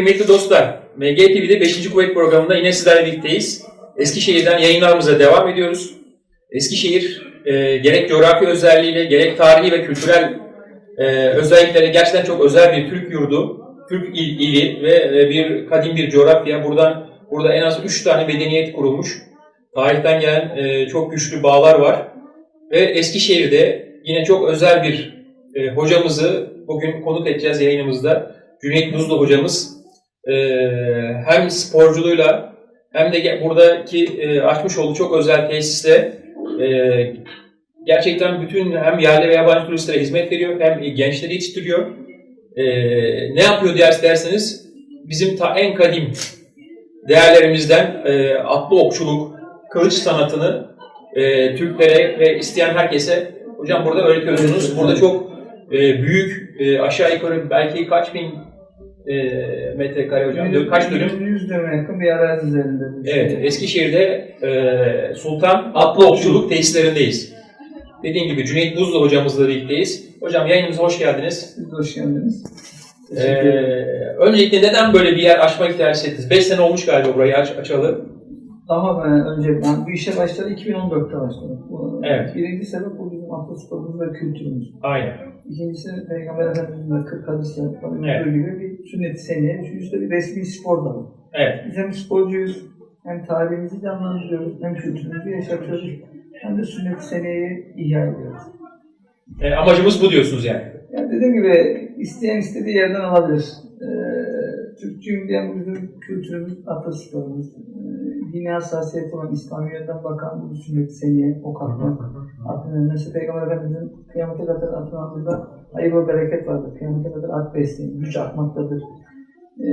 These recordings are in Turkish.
Kıymetli dostlar, MG TV'de 5. Kuvvet programında yine sizlerle birlikteyiz. Eskişehir'den yayınlarımıza devam ediyoruz. Eskişehir e, gerek coğrafi özelliğiyle, gerek tarihi ve kültürel e, özellikleri gerçekten çok özel bir Türk yurdu, Türk il, ili ve e, bir kadim bir coğrafya. Buradan burada en az 3 tane medeniyet kurulmuş. Tarihten gelen e, çok güçlü bağlar var. Ve Eskişehir'de yine çok özel bir e, hocamızı bugün konuk edeceğiz yayınımızda. Cüneyt Buzlu hocamız hem sporculuğuyla hem de buradaki e, açmış olduğu çok özel tesiste e, gerçekten bütün hem yerli ve yabancı turistlere hizmet veriyor hem gençleri yetiştiriyor. E, ne yapıyor ders derseniz bizim ta en kadim değerlerimizden e, atlı okçuluk, kılıç sanatını e, Türklere ve isteyen herkese hocam burada öğretiyorsunuz. Burada çok e, büyük e, aşağı yukarı belki kaç bin e, metrekare hocam? Dö- Kaç dönüm? 100 dönüme yakın bir arazi üzerinde. bir Evet, şey. Eskişehir'de e, Sultan Atlı Okçuluk tesislerindeyiz. Dediğim gibi Cüneyt Buzlu hocamızla birlikteyiz. Hocam yayınımıza hoş geldiniz. Siz de hoş geldiniz. E, ederim. öncelikle neden böyle bir yer açma ihtiyacı hissettiniz? 5 sene olmuş galiba burayı aç, açalı. Daha ben önce ben bu işe başladı 2014'te başladım. Bu, Evet. Birinci sebep bu bizim atasporumuz ve kültürümüz. Aynen. İkincisi Peygamber Efendimiz'in de 40 hadisle olduğu Evet. gibi bir sünnet-i seniye. Üçüncüsü de bir resmi spor dalı. Evet. Biz hem sporcuyuz, hem tarihimizi canlandırıyoruz, hem kültürümüzü yaşatıyoruz, hem de sünnet-i seniyeyi ihya ediyoruz. E, amacımız bu diyorsunuz yani. Yani dediğim gibi isteyen istediği yerden alabilir. Türkçüyüm diyen bizim kültürümüz, atasporumuz. Ee, dini hassasiyet olan İslamiyet'ten bakan bu sünnet seniye, ok atmak. Atın önüne Peygamber Efendimiz'in kıyamete kadar atın altında hayır ve bereket vardır. Kıyamete kadar at besleyin, güç atmaktadır. Ee,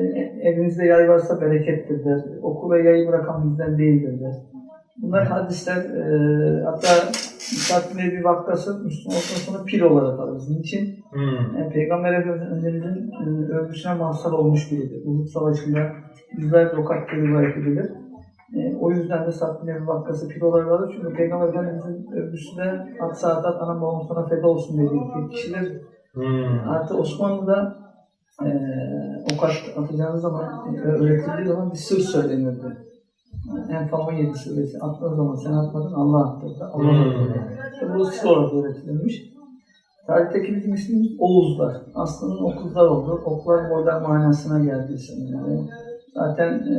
evinizde yay varsa berekettir der. Oku ve yayı bırakan bizden değildir der. Bunlar hadisler, e, hatta İsa'nın bir vakası Müslüman olduktan sonra pir olarak alırız. Niçin? Hmm. Yani Peygamber Efendimiz'in e, övgüsüne mazhar olmuş biridir. Uhud Savaşı'nda yüzlerce ok attığı rivayet edilir. E, o yüzden de Sa'd bin Ebi Vakkas'ı pir olarak alır. Çünkü Peygamber Efendimiz'in övgüsü de at saat at anam babam sana feda olsun dediği bir kişidir. Hmm. Artı Osmanlı'da e, ok at, atacağınız zaman, e, öğretildiği zaman bir sır söylenirdi. Enfal 17 suresi attığın zaman sen atmadın Allah attırdı. Allah Hmm. attırdı. İşte bu olarak öğretilmiş. Tarihteki bizim ismimiz Oğuzlar. Aslında okuzlar oldu. Oklar modern manasına geldi ismi yani. Zaten e,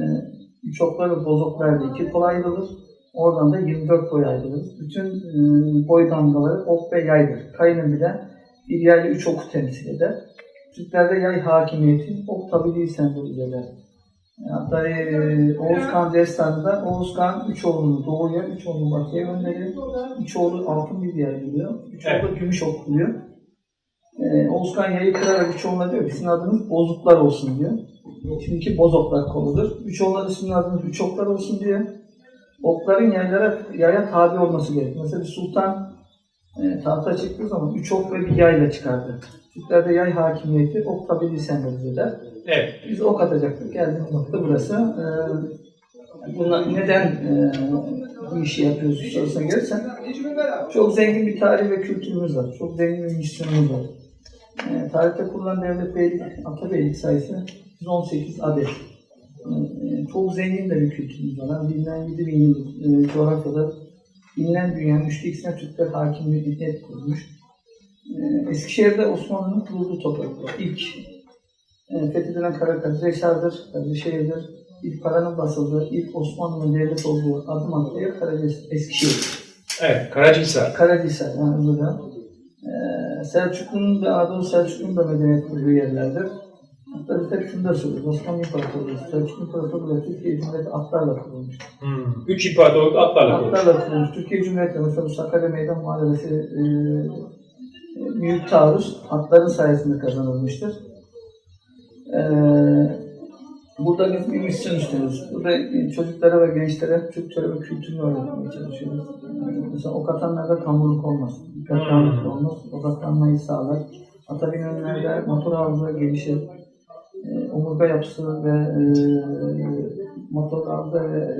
üç oklar ve bozoklar diye iki kol ayrılır. Oradan da 24 boy ayrılır. Bütün e, boy damgaları ok ve yaydır. Kayının bile bir yayla üç oku temsil eder. Türklerde yay hakimiyeti ok tabiliği sembolize eder. Hatta e, Oğuz Kağan destanında Oğuz Kağan üç oğlunu doğuya, üç oğlunu batıya gönderiyor. Üç oğlu altın bir yer buluyor. Üç Evet. gümüş ok buluyor. E, Oğuz Kağan yayı kırarak üç oğluna diyor ki sizin adınız bozuklar olsun diyor. Çünkü bozoklar koludur. Üç oğluna da sizin adınız üç oklar olsun diyor. Okların yaylara, yaya tabi olması gerekiyor. Mesela bir sultan e, tahta çıktığı zaman üç ok ve bir yayla çıkardı. Türklerde yay hakimiyeti ok tabiliği sembolize eder. Evet. Biz ok atacaktık. Geldiğimiz nokta burası. Ee, bunlar neden e, bu işi yapıyoruz sorusuna gelirsen çok zengin bir tarih ve kültürümüz var. Çok zengin bir misyonumuz var. Ee, tarihte kurulan devlet beylik, atabeylik sayısı 118 adet. Ee, çok zengin de bir kültürümüz var. Yani bilinen 7 bin yıllık e, coğrafyada bilinen dünyanın üçte ikisine Türkler hakim bir hükümet kurmuş. Ee, Eskişehir'de Osmanlı'nın kurulduğu topraklar. İlk e, fethedilen Karakas, Reşar'dır, Şehir'dir. İlk paranın basıldığı, ilk Osmanlı'nın devlet olduğu adım attığı yer Karacahisar, Eskişehir. Evet. Karacahisar. Karacahisar yani burada. E, Selçuklu'nun ve Anadolu Selçuklu'nun da medeniyet kurduğu yerlerdir. Hatta biz hep şunu da söylüyoruz. Osmanlı İmparatorluğu, Selçuklu İmparatorluğu Türkiye Cumhuriyeti atlarla kurulmuş. Hmm. Üç imparatorluk atlarla kurulmuş. Atlarla kurulmuş. Türkiye Cumhuriyeti mesela bu Sakarya Meydan Muharebesi e, e, büyük taarruz atların sayesinde kazanılmıştır. E, burada biz bir misyon üstleniyoruz. Burada çocuklara ve gençlere Türkçe ve kültürünü öğretmeye çalışıyoruz. E, mesela ok atanlarda kamburluk olmaz. Dikkatli Hmm. olmaz. Odaklanmayı sağlar. Ata binenlerde motor hafıza gelişir. E, omurga yapısı ve e, motor hafıza ve e,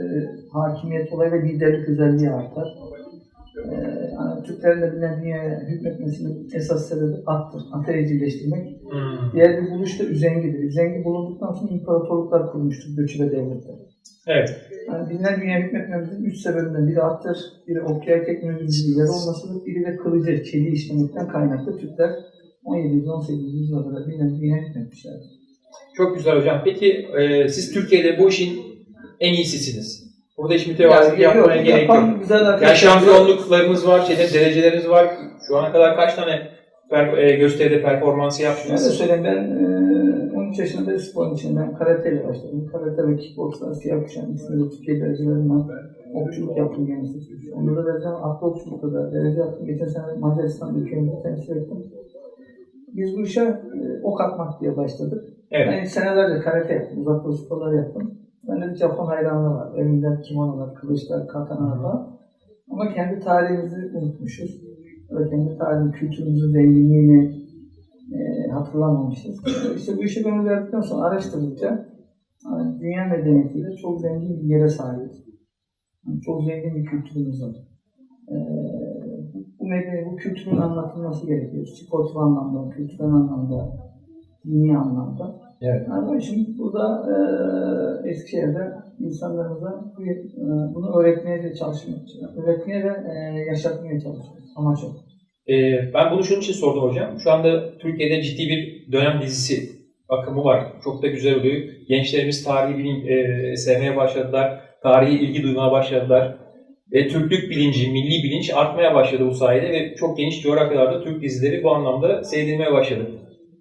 hakimiyet olayı ve liderlik özelliği artar. E, Türklerin de bilinen dünyaya hükmetmesinin esas sebebi attır. Atı evcilleştirmek. Hmm. Diğer bir buluş da üzengidir. Üzengi bulunduktan sonra imparatorluklar kurmuştur göçebe devletler. Evet. Yani bilinen dünyaya hükmetmemizin üç sebebinden biri attır, biri okya teknolojisi ileri olmasıdır, biri de kılıcı, çeliği işlemekten kaynaklı Türkler 17-18. yüzyıla kadar bilinen dünyaya hükmetmişlerdir. Çok güzel hocam. Peki e, siz Türkiye'de bu işin en iyisisiniz. Burada hiç mütevazılık Yani yapmaya yok, gerek yapan yok. Güzel Yani şampiyonluklarımız var, şeyde, dereceleriniz var. Şu ana kadar kaç tane per, e, gösteride performansı Şöyle yaptınız? söyleyeyim ben e, 13 yaşında bir sporun içinde ben karateyle başladım. Karate ve kickboxla siyah kuşağın isminde Türkiye derecelerim var. Okçuluk yaptım gençlik. Onda da derecem atlı okçulukta da derece yaptım. Geçen sene Macaristan ülkemizi temsil ettim. Biz bu işe e, ok atmak diye başladık. Evet. Ben senelerce karate yaptım, uzak doğu sporları yaptım. Bende bir Japon hayranlığı var. Evimde kimonolar, kılıçlar, katanalar. Ama kendi tarihimizi unutmuşuz. Ve kendi tarihimiz, kültürümüzün zenginliğini e, hatırlamamışız. İşte bu işi gönül verdikten sonra araştırdıkça yani dünya medeniyetiyle çok zengin bir yere sahibiz. Yani çok zengin bir kültürümüz var. E, bu medeniyet, bu kültürün anlatılması gerekiyor. Sportif anlamda, kültürel anlamda, dini anlamda. Evet. Yani onun için burada e, Eskişehir'de insanlarımıza bu, e, bunu öğretmeye de çalışmaya, öğretmeye ve e, yaşatmaya çalışıyoruz. Amaç o. E, ben bunu şunun için sordum hocam. Şu anda Türkiye'de ciddi bir dönem dizisi akımı var. Çok da güzel oluyor. Gençlerimiz tarihi bilim, e, sevmeye başladılar. Tarihi ilgi duymaya başladılar. Ve Türklük bilinci, milli bilinç artmaya başladı bu sayede ve çok geniş coğrafyalarda Türk dizileri bu anlamda seyredilmeye başladı.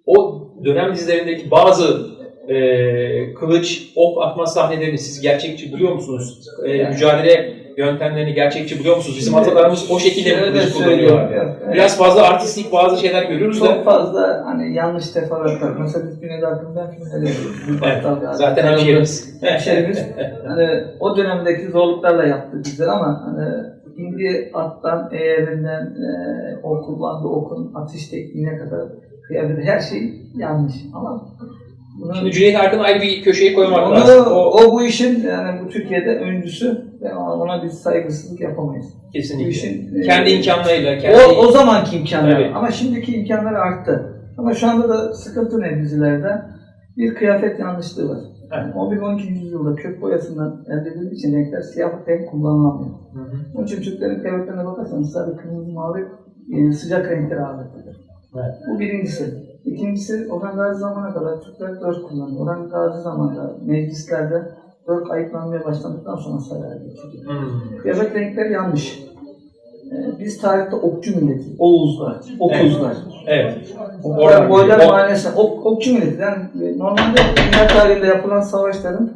O dönem dizilerindeki bazı e, kılıç, ok atma sahnelerini siz gerçekçi buluyor musunuz? E, Yani- mücadele yöntemlerini gerçekçi buluyor musunuz? Bizim atalarımız o şekilde mi kılıç yok, evet. Biraz fazla artistik bazı şeyler görüyoruz çok da. fazla hani yanlış teferruatlar. Mesela biz Güneydoğu hakkında filmleri. Evet, zaten hemşehrimiz. Hemşehrimiz. hani o dönemdeki zorluklarla yaptı bizler ama hani indi attan, eğerinden, e, o kullandığı okun atış tekniğine kadar kıyafet her şey yanlış ama bunu Şimdi Cüneyt Arkın ayrı bir köşeye koymak Onu, lazım. O o, bu işin yani bu Türkiye'de öncüsü ve ona biz saygısızlık yapamayız. Bu kesinlikle. işin e, Kendi imkanlarıyla, kendi... o, o zamanki imkanlar Tabii. ama şimdiki imkanlar arttı. Ama şu anda da sıkıntı ne dizilerde? Bir kıyafet yanlışlığı var. Evet. 11-12. yüzyılda kök boyasından elde edildiği için renkler siyah renk kullanılamıyor. Hı hı. Onun için Türklerin kıyafetlerine bakarsanız sarı, kırmızı, mavi e, sıcak renkler ağırlıklıdır. Evet. Bu birincisi. İkincisi Orhan Gazi zamana kadar Türkler dört kullanıyor. Orhan Gazi zamanında meclislerde dört ayıklanmaya başladıktan sonra saraya geçiliyor. Hmm. Kıyafet renkleri yanlış. Ee, biz tarihte okçu milleti, Oğuzlar, Okuzlar. Evet. Oklar, Oradan boylar geliyor. manesi, ok, okçu milleti. Yani e, normalde dünya tarihinde yapılan savaşların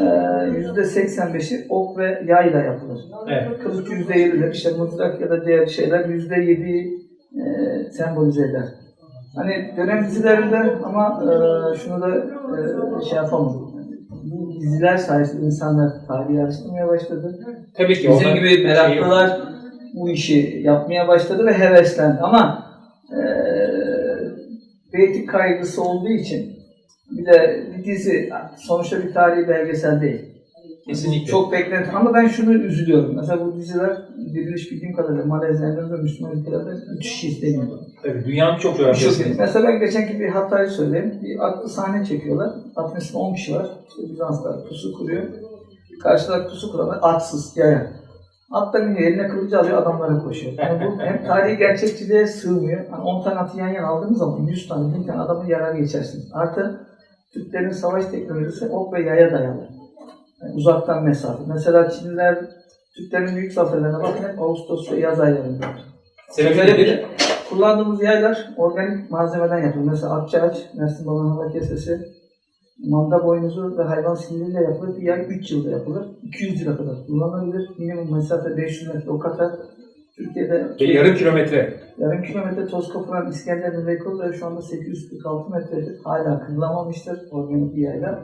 e, yüzde 85'i ok ve yayla yapılır. Evet. Kılıç yüzde 7'dir. İşte mızrak ya da diğer şeyler yüzde 7'yi e, sembolize eder. Hani dönem dizilerinde ama e, şunu da e, şey yapamam. Bu diziler sayesinde insanlar tarihi araştırmaya başladı. Tabii ki. Bizim gibi şey meraklılar bu işi yapmaya başladı ve heveslendi. Ama e, reyting kaygısı olduğu için bir de bir dizi sonuçta bir tarihi belgesel değil. Kesinlikle. Çok beklenti ama ben şunu üzülüyorum. Mesela bu diziler diriliş bildiğim kadarıyla Malezya, Endonezya, Müslüman ülkelerde müthiş isteniyor. Tabii. Dünyanın çok coğrafyasında. Mesela ben geçenki bir hatayı söyleyeyim. Bir atlı sahne çekiyorlar. Atın üstünde 10 kişi var. İşte Bizanslar pusu kuruyor. Karşıda pusu kuranlar atsız, yaya. At da biniyor, eline kılıcı alıyor, adamlara koşuyor. Yani bu hem tarihi gerçekçiliğe sığmıyor. Hani 10 tane atı yan yana aldığınız zaman 100 tane, 1000 tane adamı yarar geçersiniz. Artı Türklerin savaş teknolojisi ok ve yaya dayalı. Yani uzaktan mesafe. Mesela Çinliler Türklerin büyük zaferlerine bakın hep Ağustos ve yaz aylarında. Sebebi Şöyle nedir? bir kullandığımız yaylar organik malzemeden yapılır. Mesela akçaağaç, Mersin Balon Hava Kesesi, manda boynuzu ve hayvan siniriyle yapılır. Bir yay 3 yılda yapılır. 200 yıla kadar kullanılabilir. Minimum mesafe 500 metre o kadar. Türkiye'de Ve yarım kilometre. yarım kilometre toz koparan İskender'in rekoru da şu anda 846 metredir. Hala kırılamamıştır organik bir yayla.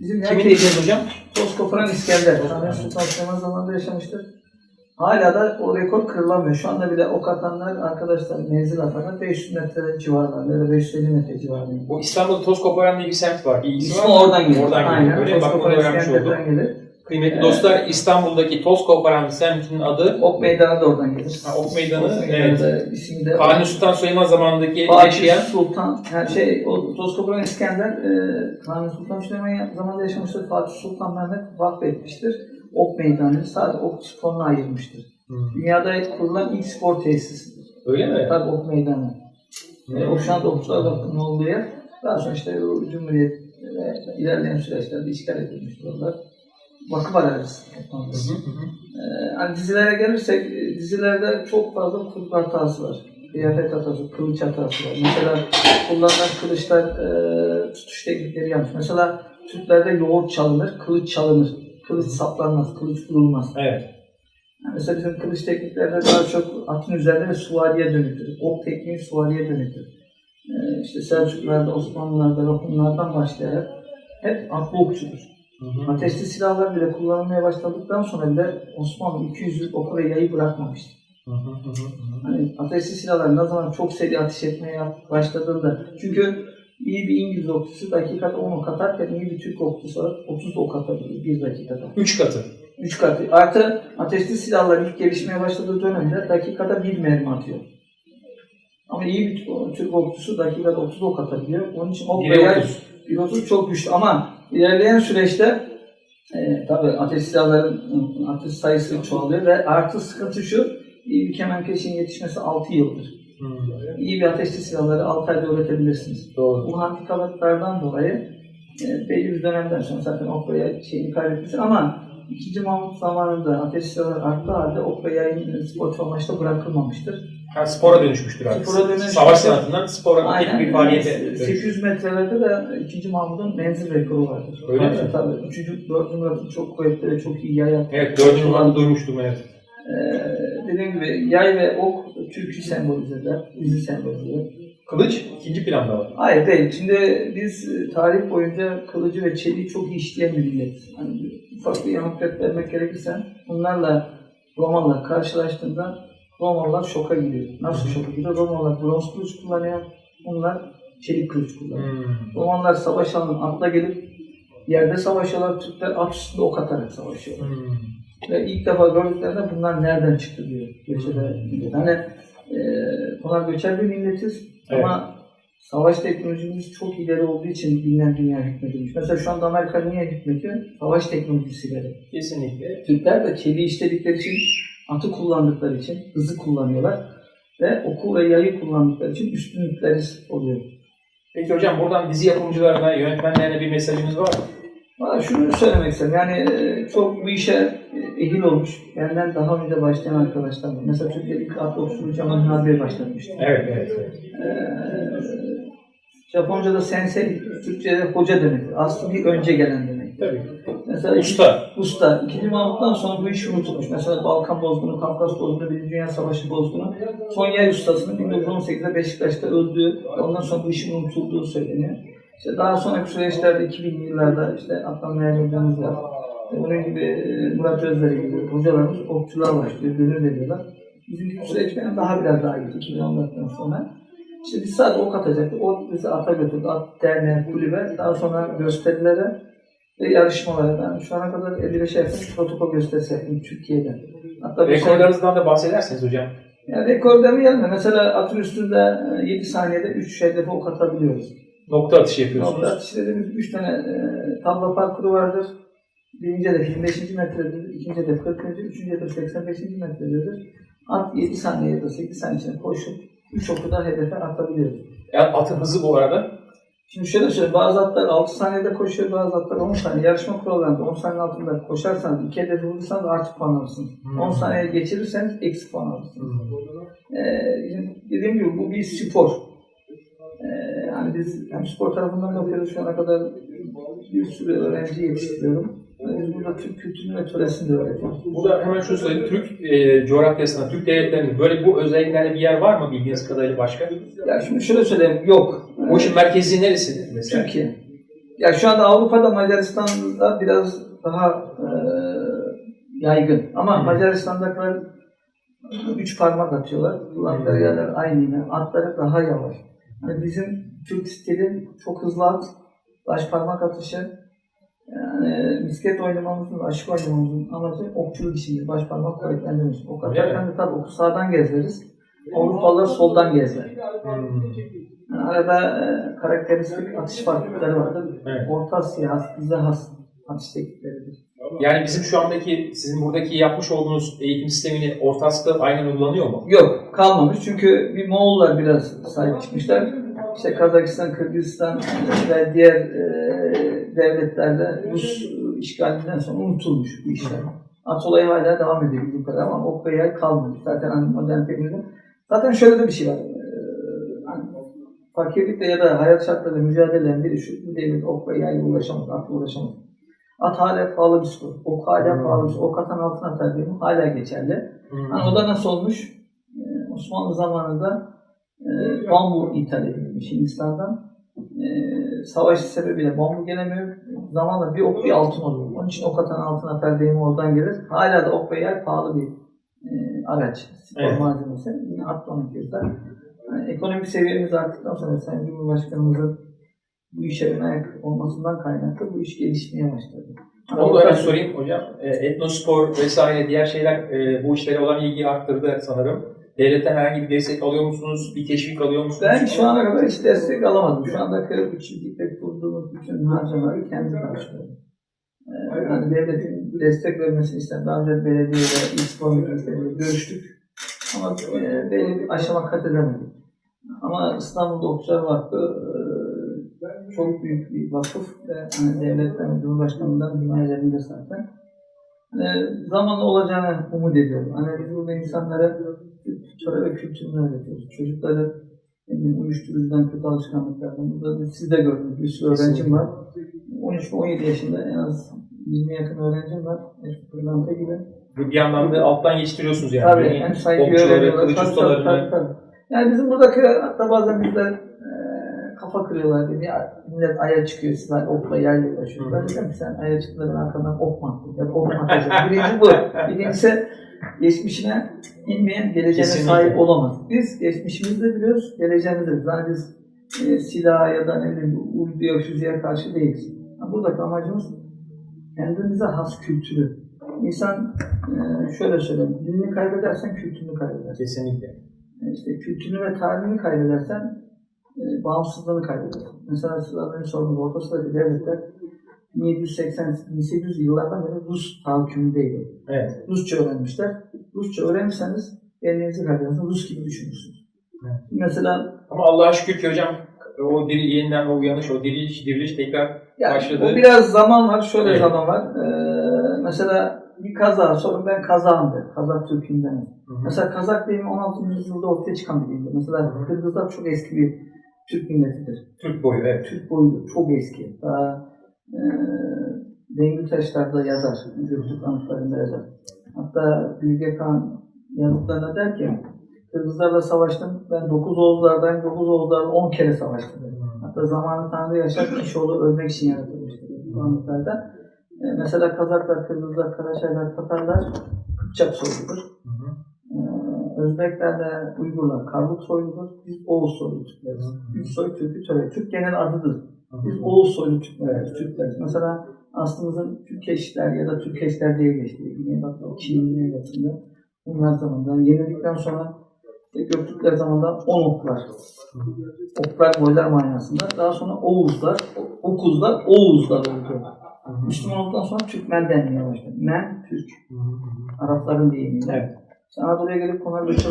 Bizim Kimin diyeceğiz hocam? Toz koparan İskender. Kanuni Sultan Süleyman zamanında yaşamıştır. Hala da o rekor kırılamıyor. Şu anda bile ok atanlar, arkadaşlar menzil atanlar 500 metre civarlarında ya da 550 metre civarlarında. Bu İstanbul'da toz koparan diye bir semt var. İlgisi var İsmi mı? oradan geliyor. Oradan geliyor. Aynen. Öyle Toz bak bunu öğrenmiş. İskender'den gelir. Kıymetli Ee, dostlar İstanbul'daki Toz Koparan semtinin adı Ok Meydanı da oradan gelir. Ha, Ok Meydanı, Ok evet. da ismi de Kanuni Sultan Süleyman zamanındaki Fatih yaşayan Sultan, yani şey, o Tozkapıran İskender, e, Kanuni Sultan Süleyman zamanında yaşamıştır. Fatih Sultan Mehmet vakfetmiştir. Ok Meydanı sadece ok sporuna ayırmıştır. Dünyada kurulan ilk spor tesisidir. Öyle mi? Tabii ok meydanı. E, o şu anda okçular vakfının olduğu yer. Daha sonra işte o Cumhuriyet ve ilerleyen süreçlerde işgal edilmiş oralar. Vakıf hı. Ee, hani dizilere gelirsek, e, dizilerde çok fazla kurgu hatası var. Kıyafet hatası, kılıç hatası var. Mesela kullanılan kılıçlar, e, tutuş teknikleri yanlış. Mesela Türklerde yoğurt çalınır, kılıç çalınır. Kılıç saplanmaz, kılıç vurulmaz. Evet. Yani mesela bizim kılıç tekniklerinde daha çok atın üzerinde ve suvariye dönüktür. Ok tekniği suvariye dönüktür. Ee, işte Selçuklularda, Osmanlılarda, Romalılardan başlayarak hep atlı okçudur. Hı hı. Ateşli silahlar bile kullanılmaya başladıktan sonra bile Osmanlı 200 yıl o kadar yayı bırakmamıştı. Hı hı hı hı. Hani ateşli silahlar ne zaman çok seri ateş etmeye başladığında çünkü iyi bir İngiliz okçusu dakikada 10 ok atarken iyi bir Türk okçusu var 30 ok atabilir bir dakikada. Üç katı. 3 katı. Artı ateşli silahlar ilk gelişmeye başladığı dönemde dakikada bir mermi atıyor. Ama iyi bir Türk okçusu dakikada 30 ok atabiliyor. Onun için ok veya 30. 1.30 çok güçlü ama ilerleyen süreçte e, tabii ateş silahların ı, atış sayısı çoğalıyor ve artı sıkıntı şu iyi bir kemenkeşin yetişmesi 6 yıldır. Hı. İyi bir ateşli silahları 6 ayda üretebilirsiniz. Doğru. Bu handikaplardan dolayı e, belli bir dönemden sonra zaten ok ve yay şeyini kaybetmiş ama 2. Mahmut zamanında ateş silahları arttığı halde ok ve yayın sportif amaçla bırakılmamıştır. Ha, spora dönüşmüştür artık. Spora dönüşmüştür. Savaş sanatından spora Aynen. bir faaliyete dönüşmüş. 800 metrelerde de 2. Mahmut'un menzil rekoru vardır. Öyle mi? Tabii. Üçüncü, dördüncü Murat'ın çok kuvvetli ve çok iyi yay attı. Evet, dördüncü yıllarda duymuştum evet. Ee, dediğim gibi yay ve ok Türk'ü sembolize eder, bizi sembolize eder. Kılıç ikinci planda var. Hayır değil. Şimdi biz e, tarih boyunca kılıcı ve çeliği çok iyi işleyen bir milletiz. Hani ufak bir yanıt vermek gerekirse bunlarla Romalılar karşılaştığında Romalılar şoka giriyor. Nasıl şoka giriyor? Romalılar bronz kılıç kullanıyor. Bunlar çelik kılıç kullanıyor. Hmm. Romanlar savaş alanı atla gelip yerde savaşıyorlar. Türkler at üstünde ok atarak savaşıyorlar. Hmm. Ve ilk defa gördüklerinde bunlar nereden çıktı diyor. Göçebe millet. Hani e, bunlar göçer bir milletiz Evet. ama savaş teknolojimiz çok ileri olduğu için bilinen dünya hükmedilmiş. Mesela şu anda Amerika niye hükmediyor? Savaş teknolojisiyle. Kesinlikle. Türkler de çeliği işledikleri için, atı kullandıkları için hızı kullanıyorlar. Ve oku ve yayı kullandıkları için üstünlükleri oluyor. Peki hocam buradan dizi yapımcılarına, yönetmenlerine bir mesajınız var mı? Valla şunu söylemek istedim. Yani e, çok bu işe e, ehil olmuş. Benden daha önce başlayan arkadaşlar var. Mesela Türkiye'de ilk atlı okçuluğu Cemal Nabi'ye başlatmıştı. Evet, evet. Ee, Japonca'da sensei, Türkçe'de hoca demek. Aslında bir önce gelen demek. Tabii. Mesela Usta. Usta. İkinci Mahmut'tan sonra bu iş unutulmuş. Mesela Balkan bozgunu, Kafkas bozgunu, Birinci Dünya Savaşı bozgunu. Son yay ustasının 1918'de Beşiktaş'ta öldüğü, ondan sonra bu işin unutulduğu söyleniyor. İşte daha sonraki süreçlerde 2000'li yıllarda işte Adnan Meğer hocamız var. E, Bunun gibi e, Murat Özleri gibi hocalarımız okçuluğa başlıyor, gönül veriyorlar. Bizim süreç benim daha biraz daha gitti 2014'ten sonra. İşte biz sadece ok atacaktık. O bizi ata götürdü. At derneğe, kulübe. Daha sonra gösterilere ve yarışmalara. Ben şu ana kadar 55 yakın protokol gösterisi yaptım Türkiye'de. Hatta Rekorlarınızdan da bahsederseniz hocam. yani rekor demeyelim de mesela atın üstünde e, 7 saniyede 3 hedefe ok atabiliyoruz. Nokta atışı yapıyorsunuz. Nokta atış dediğimiz 3 tane e, tablo parkuru vardır. Birinci hedef 25. metredir, ikinci hedef 40. üçüncü hedef 85. metredir. At 7 saniye ya da 8 saniye içinde koşup 3 oku da hedefe atabiliyoruz. Yani atın hızı bu arada. Şimdi şöyle söyleyeyim, bazı atlar 6 saniyede koşuyor, bazı atlar 10 saniye. Yarışma kurallarında 10 saniye altında koşarsanız, 2 hedefi vurursanız artı puan alırsınız. Hmm. 10 saniye geçirirseniz eksi puan alırsınız. Hmm. Ee, dediğim gibi bu bir spor. Ee, yani biz hem spor tarafından bakıyoruz şu ana kadar bir sürü öğrenci yetiştiriyorum. Biz burada Türk kültürünü ve töresini de öğretiyoruz. Burada hemen şunu söyleyeyim. Türk e, coğrafyasında, Türk devletlerinde böyle bu özelliklerle bir yer var mı bildiğiniz kadarıyla başka? Ya şimdi şöyle söyleyeyim, yok. Bu işin merkezi neresi mesela? Türkiye. Ya şu anda Avrupa'da Macaristan'da biraz daha e, yaygın. Ama Hı. Macaristan'dakiler üç parmak atıyorlar. Kullandıkları yerler aynı yine. Atları daha yavaş. Yani bizim Türk stili çok hızlı at, baş parmak atışı, Yani misket oynamamızın, aşık oynamamızın amacı okçuluk işimiz, baş parmak kuvvetlendirmiş. Ok atarken de tabii oku sağdan gezeriz. Avrupalılar soldan gezler. Hmm. Yani arada e, karakteristik atış farklılıkları vardır. Evet. Orta Asya has, bize has atış teknikleridir. Yani bizim şu andaki, sizin buradaki yapmış olduğunuz eğitim sistemini Orta Asya'da aynen uygulanıyor mu? Yok kalmamış çünkü bir Moğollar biraz sahip çıkmışlar. İşte Kazakistan, Kırgızistan ve diğer e, devletlerde Rus işgalinden sonra unutulmuş bu işler. At olayı hala devam ediyor bildiğim kadar ama ok ve yay kalmamış. Zaten hani modern teknoloji. Zaten şöyle de bir şey var. Hani fakirlikle ya da hayat şartlarıyla mücadele eden biri şu bu devirde ok ve yayla uğraşamaz, atla uğraşamaz. At hala pahalı bir spor. Ok hala Hmm. pahalı bir spor. Ok atan altına mi? Hala geçerli. Hmm. Hani o da nasıl olmuş? Ee, Osmanlı zamanında e, bambu ithal edilmiş Hindistan'dan. E, savaş sebebiyle bambu gelemiyor. Zamanla bir ok bir altın oluyor. Onun için ok atan altın atar deyimi oradan gelir. Hala da ok ve yay pahalı bir e, araç. Spor Evet. malzemesi. Yine atla onu gözler. Yani ekonomik seviyemiz arttıktan sonra Sayın Cumhurbaşkanımızın bu işe ön ayak olmasından kaynaklı bu iş gelişmeye başladı. Onu da hemen sorayım hocam. E, etnospor vesaire diğer şeyler e, bu işlere olan ilgiyi arttırdı sanırım. Devletten herhangi bir destek alıyor musunuz? Bir teşvik alıyor musunuz? Ben şu ana kadar hiç destek alamadım. Şu anda kırık çiftlikte kurduğumuz bütün harcamaları kendi karşılıyorum. Ee, yani devletin destek vermesini istedim. Daha önce belediyeyle, İspanya müdürlüğüyle görüştük. Ama e, belli bir aşama kat edemedik. Ama İstanbul'da Okçular Vakfı e, çok büyük bir vakıf ve hani devletten, Cumhurbaşkanı'ndan himayelerinde zaten. Hani zamanla olacağını umut ediyorum. Hani biz burada insanlara töre ve kültürünü öğretiyoruz. Çocukları ne bileyim, uyuşturucudan, kötü alışkanlıklardan. Burada da siz de gördünüz. Bir sürü öğrencim var. 13 ve 17 yaşında en az 20 yakın öğrencim var. Pırlanta gibi. Bir yandan da alttan yetiştiriyorsunuz yani. Tabii Yeni en saygı öğreniyorlar. kılıç ustalarını. tabii, tabii. Yani bizim buradaki hatta bazen bizler e, kafa kırıyorlar diye ya millet aya çıkıyor sizler okla. Ben diyorum ki sen aya çıktığında ben arkadan ok mu attım ya da ok mu atacağım. Birinci bu. Birincisi geçmişine inmeyen geleceğine Kesinlikle. sahip olamaz. Biz geçmişimizi de biliyoruz, geleceğimizi de biliyoruz. Yani biz e, silaha ya da ne bileyim uyduya, füzeye karşı değiliz. Yani buradaki amacımız kendimize has kültürü. İnsan e, şöyle söyleyeyim, dilini kaybedersen kültürünü kaybedersin. Kesinlikle. E, işte kültürünü ve tarihini kaybedersen e, bağımsızlığını kaybedersin. Mesela siz az önce sordunuz, Orta Asya'daki devletler 1780-1800 yıllardan beri Rus tahakkümündeydi. Evet. Rusça öğrenmişler. Rusça öğrenirseniz kendinizi kaybedersiniz. Rus gibi düşünürsünüz. Evet. Mesela Ama Allah'a şükür ki hocam o diri yeniden o uyanış, o diriliş, diriliş tekrar yani başladı. o biraz zaman var, şöyle Evet. zaman var. Ee, mesela bir kaza, sorun ben kazağım der. Kazak Türk'ünden. Mesela Kazak deyimi 16. yüzyılda ortaya çıkan bir dildir. Mesela Kırgızlar çok eski bir Türk milletidir. Türk boyu evet. Türk boyu çok eski. Daha e, Dengü Taşlar'da yazar. Göktürk anıtlarında yazar. Hatta Bilge Kağan yazıtlarında der ki Kırgızlarla savaştım. Ben 9 Oğuzlardan 9 Oğuzlarla 10 kere savaştım. der. Hatta zamanı Tanrı Yaşar Kişoğlu ölmek için yaratılmıştır bu anıtlarda. E, mesela Kazaklar, Kırgızlar, Karaçaylar, Tatarlar Kıpçak soyludur. Ee, Özbeklerle Uygurlar Karluk soyludur. Biz Oğuz soylu Türkleriz. Üç soy Türk'ü töre. Türk genel adıdır. Biz Oğuz soylu Türkleriz. Türkleriz. Mesela aslımızın Türkeşler ya da Türkeşler diye geçtiği Güneybatı, Çin'in Güneybatı'nda bunlar zamanında yenildikten sonra Göktürkler zamanında on oklar. Oklar boylar manasında. Daha sonra Oğuzlar, Okuzlar, Oğuzlar oldu. Müslüman olduktan sonra Türkmen denmeye başladı. Men, Türk. Arapların deyimiyle. Evet. İşte Anadolu'ya gelip konar göçer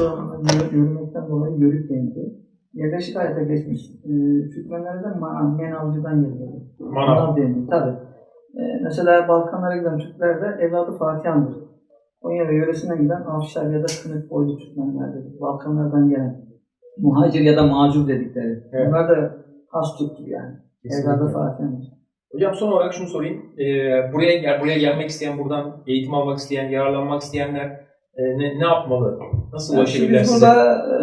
yürümekten dolayı yörük denildi. Yerleşik hayata geçmiş. E, Türkmenlerde man, men avcıdan geliyor. Manav. Manav denildi tabi. E, mesela Balkanlara giden Türklerde evladı Fatihan'dır. Konya ve yöresine giden Afşar ya da Kınık boylu Türkmenlerdir. Balkanlardan gelen muhacir ya da macur dedikleri. Evet. Bunlar da has Türktür yani. Evladı Fatihan'dır. Hocam son olarak şunu sorayım. Ee, buraya gel, buraya gelmek isteyen, buradan eğitim almak isteyen, yararlanmak isteyenler e, ne, ne yapmalı? Nasıl Yani ulaşabilirler biz size? burada e,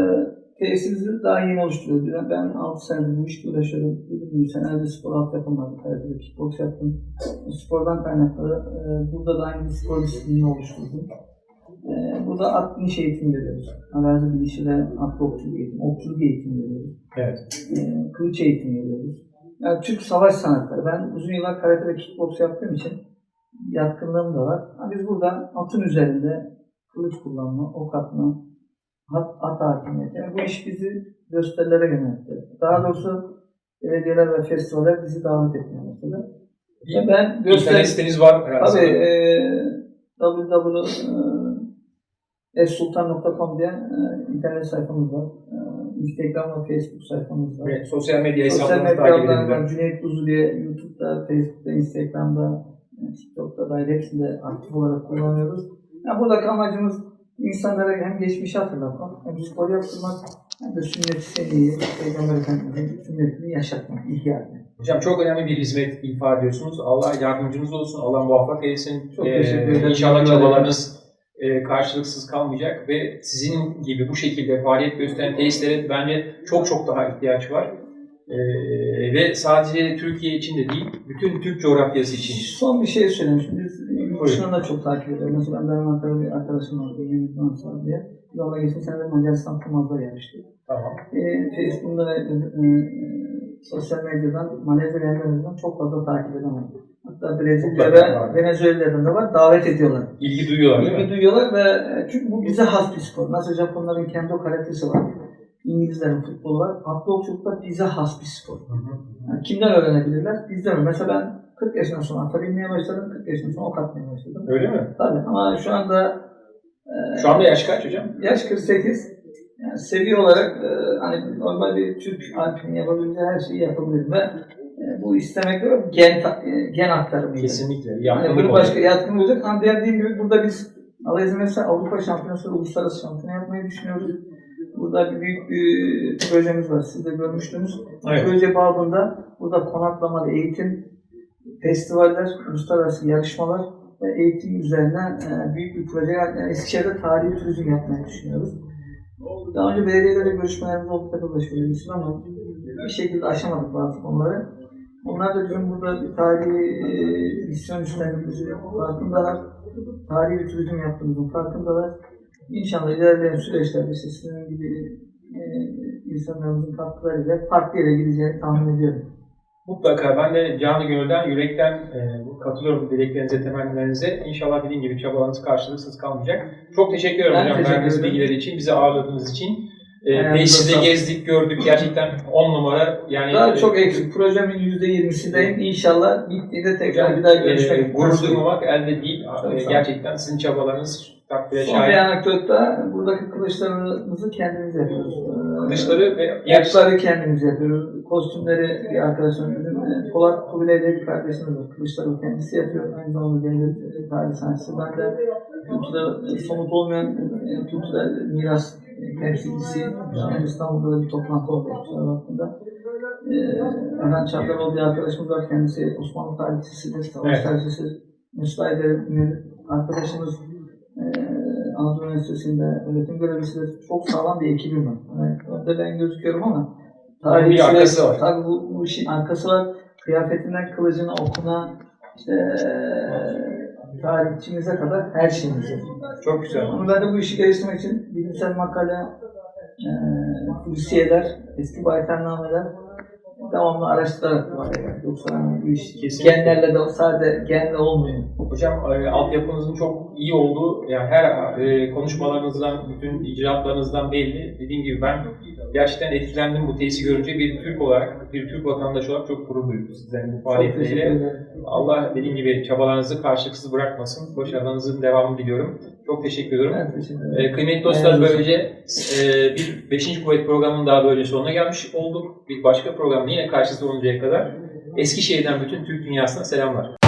tesisi daha yeni oluşturuyoruz. Yani ben 6 senedir bu işle uğraşıyorum. Gibi senelerde spor altyapım vardı. Karatede kickbox yaptım. Spordan kaynaklı e, burada da aynı spor disiplini oluşturdum. E, burada at biniş eğitimi veriyoruz. Arazi binişi ve atlı okçuluk eğitimi, okçuluk eğitimi veriyoruz. Evet. E, kılıç eğitimi veriyoruz. Yani Türk savaş sanatları. Ben uzun yıllar karate ve kickbox yaptığım için yatkınlığım da var. Ha, Biz burada atın üzerinde kılıç kullanma, ok atma, at, at hakimiyeti. Yani bu iş bizi gösterilere yöneltti. Daha doğrusu belediyeler ve festivaller bizi davet etmeye başladı. Ve ben İnternet göster siteniz var herhalde. Tabii e, www.essultan.com diye e, internet sayfamız var. E, Instagram ve Facebook sayfamız var. Ve sosyal medya Sosyal hesaplarınızı takip medyadan edebilir. var. Cüneyt Kuzu diye YouTube'da, Facebook'ta, Instagram'da, e, TikTok'ta dair hepsinde aktif olarak kullanıyoruz. Yani buradaki amacımız insanlara hem geçmişi hatırlatmak, hem spor yaptırmak, hem de sünnet-i seniyi, Peygamber Efendimiz'in sünnetini yaşatmak, ihya etmek. Hocam çok önemli bir hizmet ifa ediyorsunuz. Allah yardımcınız olsun. Allah muvaffak etsin. Çok Ee, teşekkür ederim. İnşallah çabalarınız e, karşılıksız kalmayacak ve sizin gibi bu şekilde faaliyet gösteren tesislere bence çok çok daha ihtiyaç var. Ee, ve sadece Türkiye için de değil, bütün Türk coğrafyası için. Son bir şey söyleyeyim. Şimdi yurt dışından da çok takip ediyoruz. Mesela ben Danimarka'da bir arkadaşım var, Yeni Fransız diye. Biz onunla geçen sene Macaristan Kumaz'da yarıştık. Tamam. E, Facebook'ta ve e, e, sosyal medyadan, Malezya ve çok fazla takip edemem. Hatta Brezilya ve Venezuela'dan da var, davet ediyorlar. İlgi duyuyorlar değil İlgi mi? duyuyorlar ve e, çünkü bu bize has bir spor. Nasıl Japonların kendo karatesi var, İngilizlerin futbolu var. Atlı okçuluk bize has bir spor. Yani kimden öğrenebilirler? Bizden. Mesela ben 40 yaşından sonra ata binmeye başladım, 40 yaşından sonra ok atmaya başladım. Öyle mi? Tabii ama şu anda e, Şu anda yaş kaç hocam? yaş 48. Yani seviye olarak e, hani normal bir Türk alpini yapabileceği her şeyi yapabilirim ve e, bu istemekle ve gen, ta- e, gen aktarımıyla. Kesinlikle. Yani bunu başka yatkın olacak ama dediğim gibi burada biz Allah izin verirse Avrupa Şampiyonası Uluslararası Şampiyonu yapmayı düşünüyoruz. Burada bir büyük bir projemiz var. Siz de görmüştünüz. Evet. Proje babında burada konaklamalı eğitim, festivaller, uluslararası yarışmalar ve eğitim üzerine e, büyük bir proje. Yani Eskişehir'de tarihi turizm yapmayı düşünüyoruz. Daha önce belediyelerle görüşmelerimiz oldu tabii da ama bir şekilde aşamadık bazı konuları. Onlar da bizim burada bir tarihi e, misyon üstlendiğimizin farkındalar. Tarihi bir turizm yaptığımızın farkındalar. İnşallah ilerleyen süreçlerde işte sizin gibi e, insanlarımızın katkılarıyla farklı yere gideceğini tahmin ediyorum. Mutlaka ben de canı gönülden, yürekten e, katılıyorum dileklerinize, temennilerinize. İnşallah dediğim gibi çabalarınız karşılıksız kalmayacak. Çok teşekkür ederim Ben hocam teşekkür verdiğiniz bilgiler için, bizi ağırladığınız için. E, tesiste gezdik, gördük. Gerçekten on numara. Yani Daha e, çok eksik. Projemin %20'sindeyim. İnşallah bittiğinde tekrar hocam, bir daha e, görüşmek gurur nasip. duymamak elde değil. Çok E, gerçekten sizin çabalarınız takdire Son bir şayan. anekdotta buradaki kılıçlarımızı kendimiz yapıyoruz. Ee, Kılıçları ve diğer Yapıları kendimiz yapıyoruz. Kostümleri bir arkadaşım bizim e, Polat Kubilay diye bir kardeşimiz var. Kılıçları kendisi yapıyor. Aynı zamanda devlet tarih sanatçısı. Ben de kültürel, somut olmayan e, kültürel miras e, temsilcisi. Yani İstanbul'da da bir toplantı oldu. Kusura hakkında. E, Erhan Çardaroğlu bir arkadaşımız var. Kendisi Osmanlı tarihçisidir. Savaş Evet. tarihçisi. Mesut Aydemir arkadaşımız e, Anadolu Üniversitesi'nde öğretim görevlisidir. Çok sağlam bir ekibim var. Yani önde ben gözüküyorum ama Tabii bir arkası var. Tabii bu, bu işin arkası var. Kıyafetinden kılıcına, okuna, işte tarihçimize kadar her şeyimiz var. çok güzel. Ama ben de bu işi geliştirmek için bilimsel makale, eee kulissiyeler, eski baytarnameler devamlı araştırarak var. Yani. Yoksa hani bu iş Kesinlikle. genlerle de sadece genle olmuyor. Hocam e, altyapınızın çok iyi olduğu, yani her e, konuşmalarınızdan, bütün icraatlarınızdan belli. Dediğim gibi ben gerçekten etkilendim bu tesisi görünce. Bir Türk olarak, bir Türk vatandaşı olarak çok gurur duydum sizlerin bu faaliyetleriyle. Allah dediğim gibi çabalarınızı karşılıksız bırakmasın. Başarılarınızın devamını diliyorum. Çok teşekkür ediyorum. Ben teşekkür ederim. E, kıymetli dostlar Evet. böylece e, bir 5. kuvvet programının daha böyle sonuna gelmiş olduk. Bir başka programda yine karşınızda oluncaya kadar Eskişehir'den bütün Türk dünyasına selamlar.